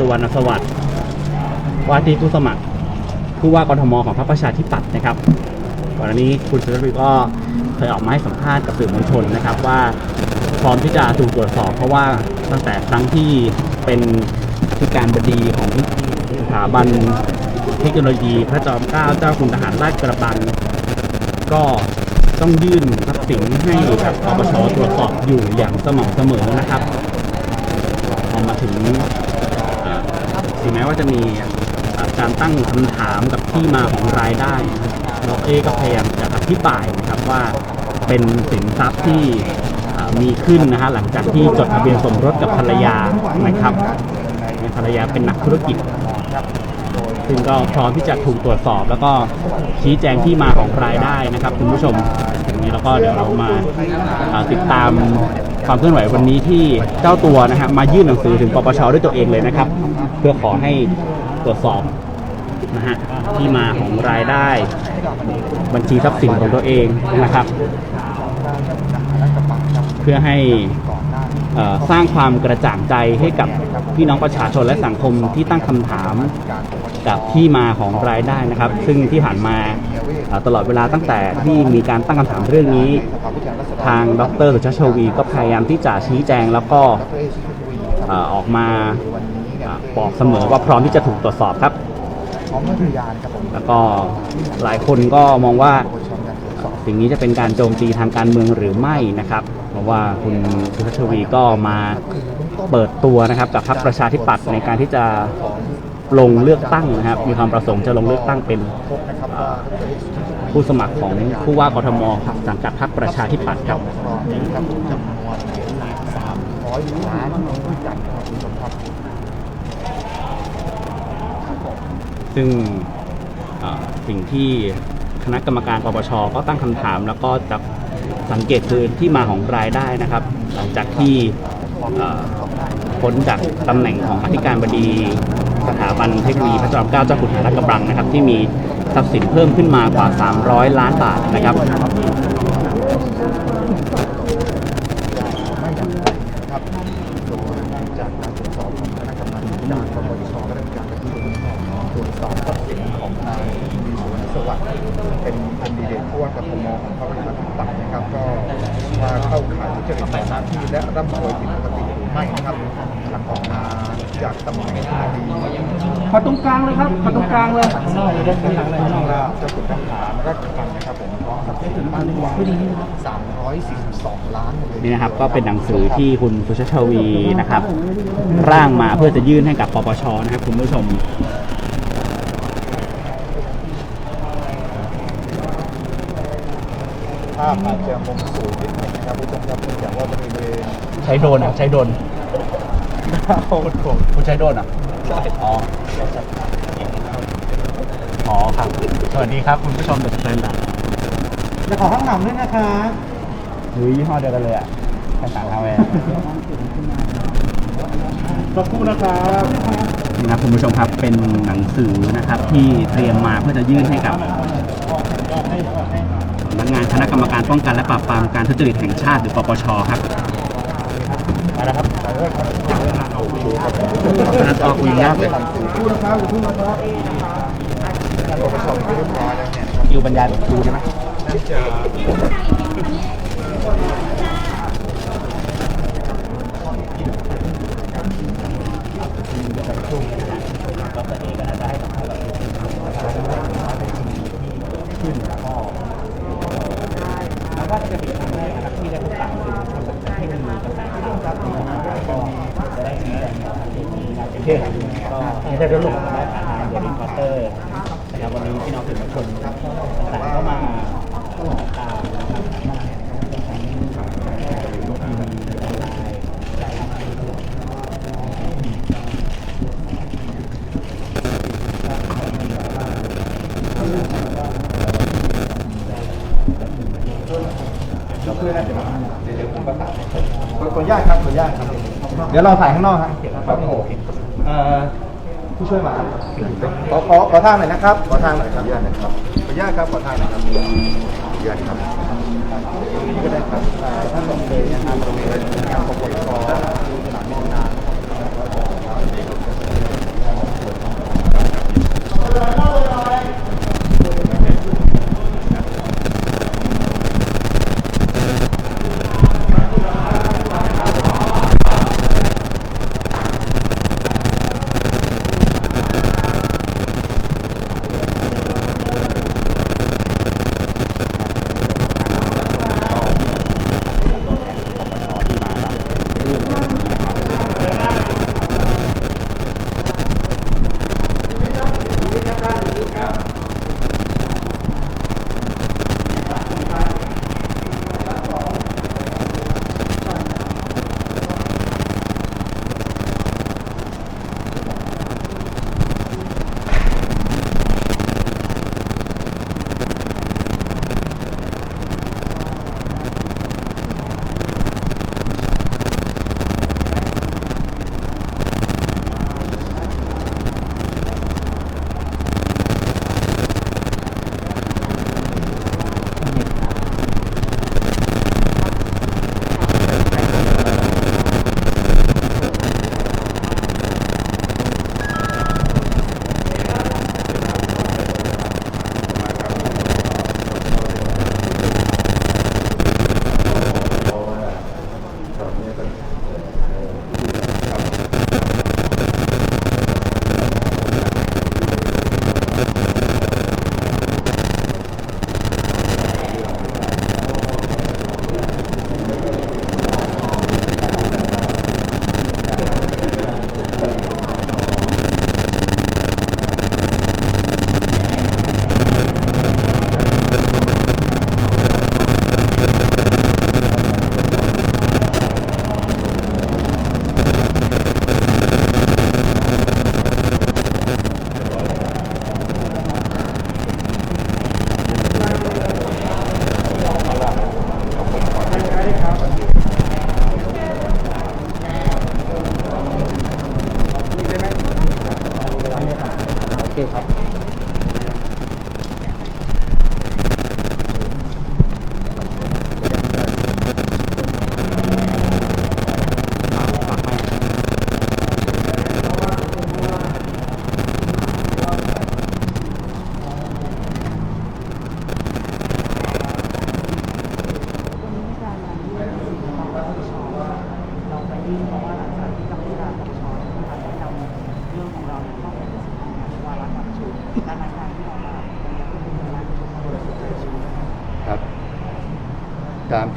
สุวรรณสวัสดิ์ว่าที่ผู้สมัครผู้ว่ากรทมของพรรคประชาธิปัตย์นะครับก่อนหน้านี้คุณสุรวิทย์ก็เคยออกมาให้สัมภาษณ์กับสื่อมวลชนนะครับ ว่าพร้อมที่จะถูกตรวจสอบ เพราะว่าตั้งแต่ครั้งที่เป็นผู้การบดีของสถาบันเทคโนโลยีพระจอมเกล้าเจ้าคุณทหารราชกระบังก็ต้องยื่นทรัพย์สินให้กับปปชตรวจสอบอยู่อย่างสม่ำเสมอนะครับพอมาถึง ถึงแม้ว่าจะมีการตั้งคำถามกับที่มาของรายได้เราเอก็พยายามจะอธิบายนะครับว่าเป็นสินทรัพย์ที่มีขึ้นนะฮะหลังจากที่จดทะเบียนสมรสกับภรรยานะครับภรรยาเป็นนักธุรกิจ ซึ่งก็พร้อมที่จะถูกตรวจสอบ แล้วก็ชี้แจงที่มาของรายได้นะครับคุณผู้ชมทีนี้แล้วก็เดี๋ยวเรามาติดตาม ความเคลื่อนไหววันนี้ที่เจ้าตัวนะฮะมายื่นหนังสือถึงปปชด้วยตัวเองเลยนะครับ เพื่อขอให้ตรวจสอบนะฮะที่มาของรายได้ บัญชีทรัพย์สินของตัวเองนะครับ เพื่อให้สร้างความกระจ่างใจให้กับพี่น้องประชาชนและสังคมที่ตั้งคำถาม กับที่มาของรายได้นะครับ ซึ่งที่ผ่านมาตลอดเวลาตั้งแต่ที่มีการตั้งคำถามเรื่องนี้ ทางดรสุชาติชวี ก็พยายามที่จะชี้แจงแล้วก็ออกมาบอกเสมอว่าพร้อมที่จะถูกตรวจสอบครับ แล้วก็หลายคนก็มองว่าสิ่งนี้จะเป็นการโจมตีทางการเมืองหรือไม่นะครับ เพราะว่าคุณสุชาติชวีก็มาเปิดตัวนะครับกับพรรคประชาธิปัตย์ในการที่จะ ลงเลือกตั้งนะครับมีความประสงค์จะลงเลือกตั้งเป็นผู้สมัครของผู้ว่ากทมสังกัดพรรคประชาธิปัตย์ครับรองนะครับจำนวนสาซึ่งสิ่งที่คณะกรรมการปปชก็ตั้งคำถาม แล้วก็จะสังเกตคือที่มาของรายได้นะครับ หลังจากที่พ้นจากตำแหน่งของอธิการบดี สถาบันเทคโนโลยีพระจอมเกล้าเจ้าคุณทหารกระบังนะครับ ที่มีทรัพย์สินเพิ่มขึ้นมากว่า 300 ล้านบาทนะครับไม่อย่างไรนะรับโดยจากการตรวจสอบของคณะกรรมการปปชก็ได้มีการประชุมตรวจสอบทรัพย์สินคันคนดีเด่นผู้ว่ากทมของพรรคประชาธิปัตย์นะครับ ก็ว่าเข้าข่ายทุจริตหน้าที่และร่ำรวยผิดปกติหรือไม่นะครับหลังออกมา จากตำแหน่งคดีขอตรงกลางเลยครับขอตรงกลางเลยข้างนอกเลยด้านข้างเลยข้างนอกแล้วจะถูกทหารราชบังนะครับผมเพราะทรัพย์สินมากกว่า342ล้านเลยนี่นะครับก็เป็นหนังสือที่คุณสุชาติชวีนะครับ ร่างมาเพื่อจะยื่นให้กับปปชนะครับคุณผู้ชมภาพอาจจะมุมสูงนิดหนึงนะครับผู้ชมครับเนื่องจากว่าบริเวณใช้โดรนอะใช้โดรน หน้าห้องโถงคุณใช้โดรนอะใช่อ๋ออ๋อครับ สวัสดีครับคุณผู้ชมเดอะสแตนดาร์ดจะขอข้างหลังด้วยนะคะหรือยี่ห้อเดียวกันเลยอะแค่ต่างฮาแวร์ขอบคุณนะครับนี่นะคุณผู้ชมครับเป็นหนังสือนะครับ ที่เตรียมมาเพื่อจะยื่นให้กับสำนักงานคณะกรรมการป้องกันและปราบปรามการทุจริตแห่งชาติหรือปปชครับมาแล้วครับ คณะต่อคุยยากเลยพูดนะครับพูดนะครับปปชไม่เรียบร้อยแล้วเนี่ยครับรรยายดูใช่ไหมจะ เช่นก็ไม่ใช่เรื่องหลงนะครับทางเดลิคอเตอร์นะครับวันนี้พี่น้องสื่อมวลชนต่างๆก็มาตามนะครับขออนุญาตครับขออนุญาตครับ เดี๋ยวเราถ่ายข้างนอกครับครับผม เอ่อผู้ช่วยมาครับขอขอขอทางหน่อยนะครับขอทางหน่อยครับขออนุญาตนะครับขออนุญาตครับขอทางหน่อยครับขออนุญาตครับนี่ก็ได้ครับอ่าท่านลงเลยนะครับบริเวณงานปปชสนามบินนา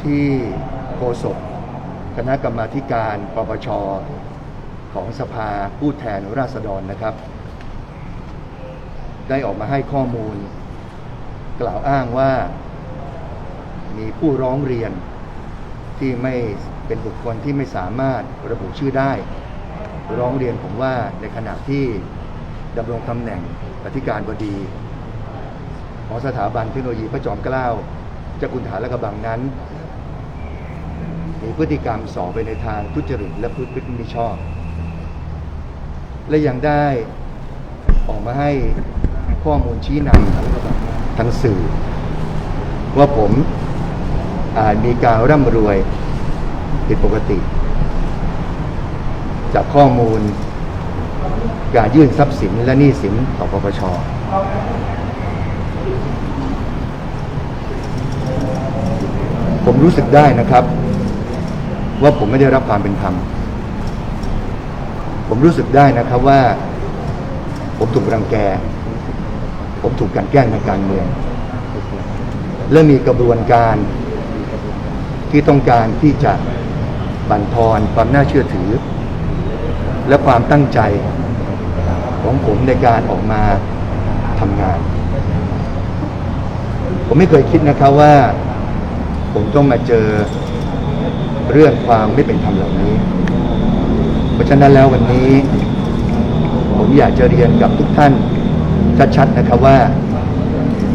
ที่โฆษกคณะกรรมาธิการปปชของสภาผู้แทนราษฎรนะครับ ได้ออกมาให้ข้อมูล กล่าวอ้างว่ามีผู้ร้องเรียนที่ไม่เป็นบุคคลที่ไม่สามารถระบุชื่อได้ ร้องเรียนผมว่าในขณะที่ดำรงตำแหน่งอธิการบดี ของสถาบันเทคโนโลยีพระจอมเกล้าเจ้าคุณฐานและกระบังนั้น มีพฤติกรรมสอบไปในทางทุจริตและพฤติกรรมมิชอบ และยังได้ออกมาให้ข้อมูลชี้นำทางสื่อ ว่าผมอาจมีการร่ำรวยผิดปกติ จากข้อมูลการยื่นทรัพย์สินและหนี้สินต่อปปชผมรู้สึกได้นะครับ ว่าผมไม่ได้รับความเป็นธรรม ผมรู้สึกได้นะครับว่า ผมถูกรังแก ผมถูกกลันแกล้งทางการเมือง และมีกระบวนการที่ต้องการที่จะบั่นทอนความน่าเชื่อถือ และความตั้งใจของผมในการออกมาทำงาน ผมไม่เคยคิดนะครับว่า ผมต้องมาเจอ เรื่องความไม่เป็นธรรมเหล่านี้ เพราะฉะนั้นแล้ววันนี้ ผมอยากจะเรียนกับทุกท่านชัดๆนะครับว่า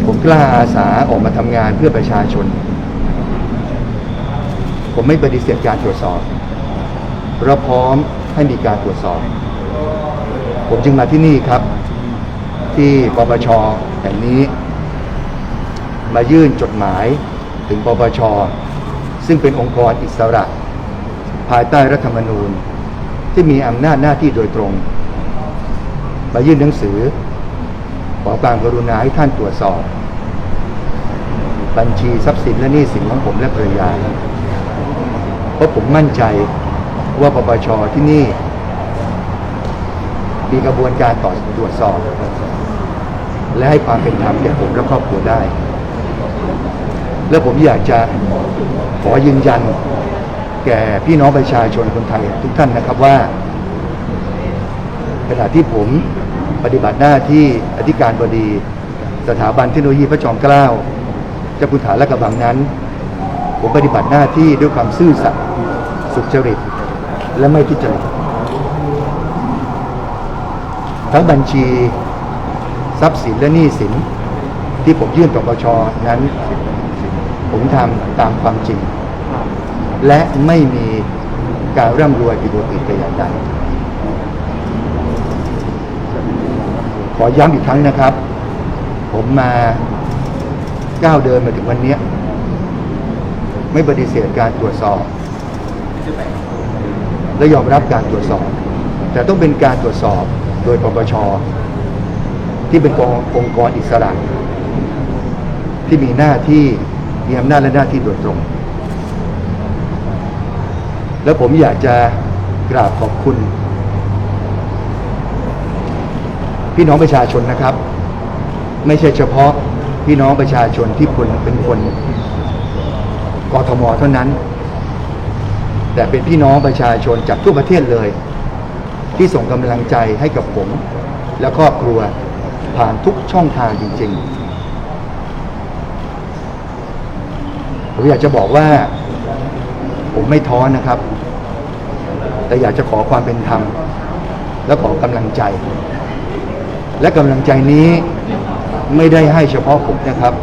ผมกล้าอาสาออกมาทำงานเพื่อประชาชน ผมไม่ปฏิเสธการตรวจสอบเราพร้อมให้มีการตรวจสอบ ผมจึงมาที่นี่ครับ ที่ปปชแห่งนี้ มายื่นจดหมายถึงปปช ซึ่งเป็นองค์กรอิสระ ภายใต้รัฐธรรมนูญ ที่มีอำนาจหน้าที่โดยตรง มายื่นหนังสือ ขอความกรุณาให้ท่านตรวจสอบ บัญชีทรัพย์สินและหนี้สินของผมและภรรยา เพราะผมมั่นใจว่าปปชที่นี่ มีกระบวนการต่อตรวจสอบ และให้ความเป็นธรรมแก่ผมและครอบครัวได้ และผมอยากจะขอยืนยัน แก่พี่น้องประชาชนคนไทยทุกท่านนะครับว่า ขณะที่ผมปฏิบัติหน้าที่อธิการบดีสถาบันเทคโนโลยีพระจอมเกล้าเจ้าคุณฐานและกระบังนั้น ผมปฏิบัติหน้าที่ด้วยความซื่อสัตย์สุจริต และไม่ทุจริตทั้งบัญชีทรัพย์สินและหนี้สินที่ผมยื่นต่อปปชนั้น ผมทำตามความจริง และไม่มีการร่ำรวยผิดปกติแต่อย่างใดขอย้ำอีกครั้งนะครับ ผมมาก้าวเดินมาถึงวันเนี้ยไม่ปฏิเสธการตรวจสอบ และยอมรับการตรวจสอบ แต่ต้องเป็นการตรวจสอบโดยปปชที่เป็นองค์กรอิสระ ที่มีหน้าที่ มีอำนาจและหน้าที่โดยตรง แล้วผมอยากจะกราบขอบคุณ พี่น้องประชาชนนะครับ ไม่ใช่เฉพาะพี่น้องประชาชนที่คนเป็นคนกทมเท่านั้น แต่เป็นพี่น้องประชาชนจากทั่วประเทศเลย ที่ส่งกำลังใจให้กับผม และครอบครัวผ่านทุกช่องทางจริง ๆ ผมอยากจะบอกว่า ผมไม่ท้อนะครับ แต่อยากจะขอความเป็นธรรม และขอกำลังใจ และกำลังใจนี้ไม่ได้ให้เฉพาะผมนะครับ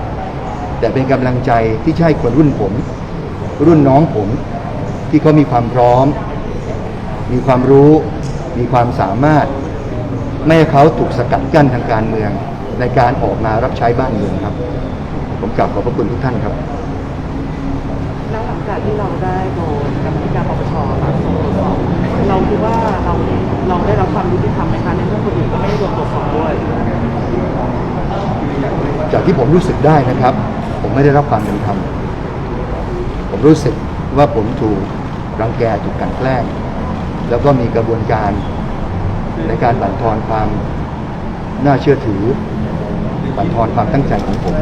แต่เป็นกำลังใจที่ใช่คนรุ่นผม รุ่นน้องผม ที่เขามีความพร้อม มีความรู้ มีความสามารถ ไม่ให้เขาถูกสกัดกั้นทางการเมือง ในการออกมารับใช้บ้านเมืองครับ ผมกราบขอบพระคุณทุกท่านครับากที่เราได้โดนกรรมธิการปปชมาส่งตรวจสอบเราคิดว่าเราเราได้รับความยุติธรรมไหมคะในเมื่อคนอื่นก็ไม่ได้โดนตรวจสอบด้วย จากที่ผมรู้สึกได้นะครับ ผมไม่ได้รับความเป็นธรรม ผมรู้สึกว่าผมถูกรังแกถูกกันแกล้ง แล้วก็มีกระบวนการในการบั่นทอนความน่าเชื่อถือบั่นทอนความตั้งใจของผม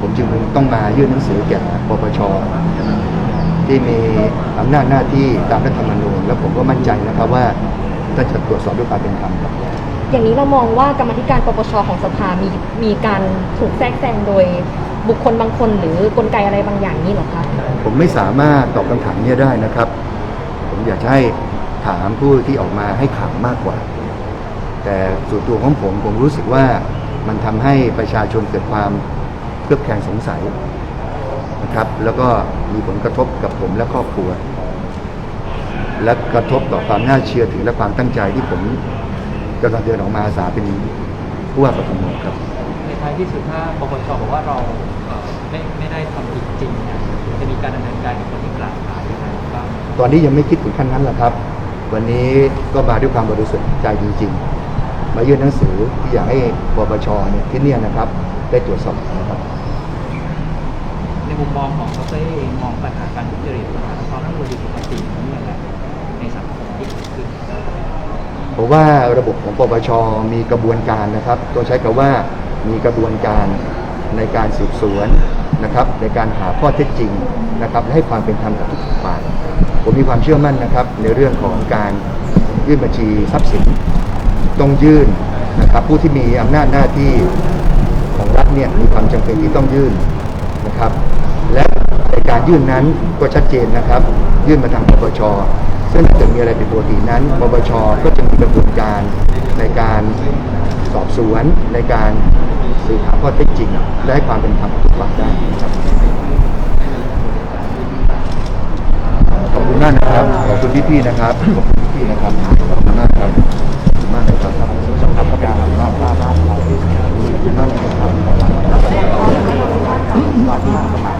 ผมจึงต้องมายื่นหนังสือแก่ปปช ที่มีอำนาจหน้าที่ตามรัฐธรรมนูญ และผมก็มั่นใจนะครับว่าท่านจะตรวจสอบด้วยความเป็นธรรมครับอย่างนี้เรามองว่ากรรมาธิการปปชของสภามีมีการถูกแทรกแซงโดยบุคคลบางคนหรือกลไกอะไรบางอย่างนี้เหรอคะผมไม่สามารถตอบคำถามเนี้ได้นะครับ ผมอยากจะให้ถามผู้ที่ออกมาให้ข่าวมากกว่า แต่ส่วนตัวของผมผมรู้สึกว่ามันทำให้ประชาชนเกิดความเครือบแคลงสงสัยนะ ครับ แล้วก็มีผลกระทบกับผมและครอบครัว และกระทบต่อความน่าเชื่อถือและความตั้งใจที่ผมกำลังเดินออกมาอาสาเป็นผู้ว่ากทมครับในท้ายที่สุดถ้าปปชบอกว่าเราเอ่อไม่ไม่ได้ทำผิดจริงเนี่ยจะมีการดำเนินการกับคนที่กล่าวหายังไงบ้างตอนนี้ยังไม่คิดถึงขั้นนั้นแหละครับ วันนี้ก็มาด้วยความบริสุทธิ์ใจจริง ๆ มายื่นหนังสือที่อยากให้ปปชเนี่ยที่เนี่ยนะครับ ได้ตรวจสอบนะครับใน มุมมองของดรเองมองปัญหาการทุจริตปัญหาความร่ำรวยปกตินี้ยังไงในสังคมที่เกิดขึ้นเพราะว่าระบบของปปชมีกระบวนการนะครับต้องใช้คำว่ามีกระบวนการในการสืบสวนนะครับ ในการหาข้อเท็จจริงนะครับและให้ความเป็นธรรมกับทุกฝ่ายผมมีความเชื่อมั่นนะครับ ในเรื่องของการยื่นบัญชีทรัพย์สินต้องยื่นนะครับ ผู้ที่มีอำนาจหน้าที่ของรัฐเนี่ยมีความจำเป็นที่ต้องยื่นนะครับ ในการยื่นนั้นก็ชัดเจนนะครับ ยื่นมาทางปปชซึ่งถ้าเกิดมีอะไรผิดปกตินั้นปปชก็จะมีกระบวนการในการสอบสวนในการสืบหาข้อเท็จจริง และให้ความเป็นธรรมทุกฝ่ายได้ครับขอบคุณมากนะครับขอบคุณพี่ๆนะครับขอบคุณพี่ๆนะครับขอบคุณมากครับขอบคุณมากเลยครับขอบคุณมากครับขอบคุณมากครับขอบคุณมากครับ